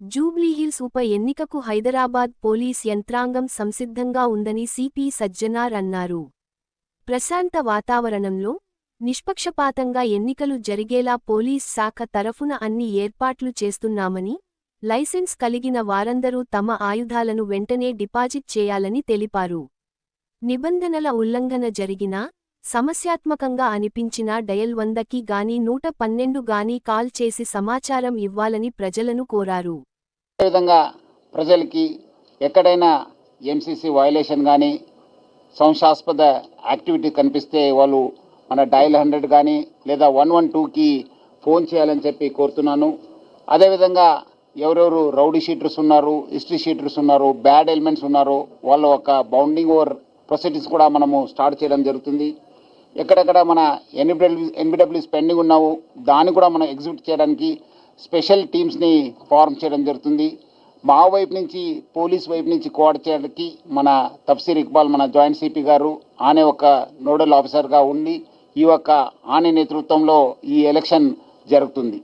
జూబ్లీహిల్స్ ఉప ఎన్నికకు హైదరాబాద్ పోలీస్ యంత్రాంగం సంసిద్ధంగా ఉందని సిపి సజ్జనార్ అన్నారు. ప్రశాంత వాతావరణంలో నిష్పక్షపాతంగా ఎన్నికలు జరిగేలా పోలీస్ శాఖ తరఫున అన్ని ఏర్పాట్లు చేస్తున్నామని లైసెన్స్ కలిగిన వారందరూ తమ ఆయుధాలను వెంటనే డిపాజిట్ చేయాలని తెలిపారు. నిబంధనల ఉల్లంఘన జరిగినా సమస్యాత్మకంగా అనిపించిన డయల్ వందకి గాని నూట పన్నెండు గాని కాల్ చేసి సమాచారం ఇవ్వాలని ప్రజలను కోరారు. అదేవిధంగా ప్రజలకి ఎక్కడైనా ఎంసీసీ వయలేషన్ కానీ సంశాస్పద యాక్టివిటీ కనిపిస్తే వాళ్ళు మన డైల్ హండ్రెడ్ కానీ లేదా వన్ వన్ టూకి ఫోన్ చేయాలని చెప్పి కోరుతున్నాను. అదేవిధంగా ఎవరెవరు రౌడీ షీటర్స్ ఉన్నారు హిస్టరీ షీటర్స్ ఉన్నారు బ్యాడ్ ఎలిమెంట్స్ ఉన్నారు వాళ్ళ ఒక బౌండింగ్ ఓవర్ ప్రొసీడింగ్స్ కూడా మనము స్టార్ట్ చేయడం జరుగుతుంది. ఎక్కడెక్కడ మన ఎన్బిడబ్ల్యూ ఎన్బిడబ్ల్యూస్ పెండింగ్ ఉన్నావు దాన్ని కూడా మనం ఎగ్జిక్యూట్ చేయడానికి స్పెషల్ టీమ్స్ని ఫార్మ్ చేయడం జరుగుతుంది. మా వైపు నుంచి పోలీస్ వైపు నుంచి కోఆర్డ్ చేయడానికి మన తఫ్సీర్ ఇక్బాల్ మన జాయింట్ సిపి గారు ఆనే ఒక నోడల్ ఆఫీసర్గా ఉండి ఈ యొక్క ఆనే నేతృత్వంలో ఈ ఎలక్షన్ జరుగుతుంది.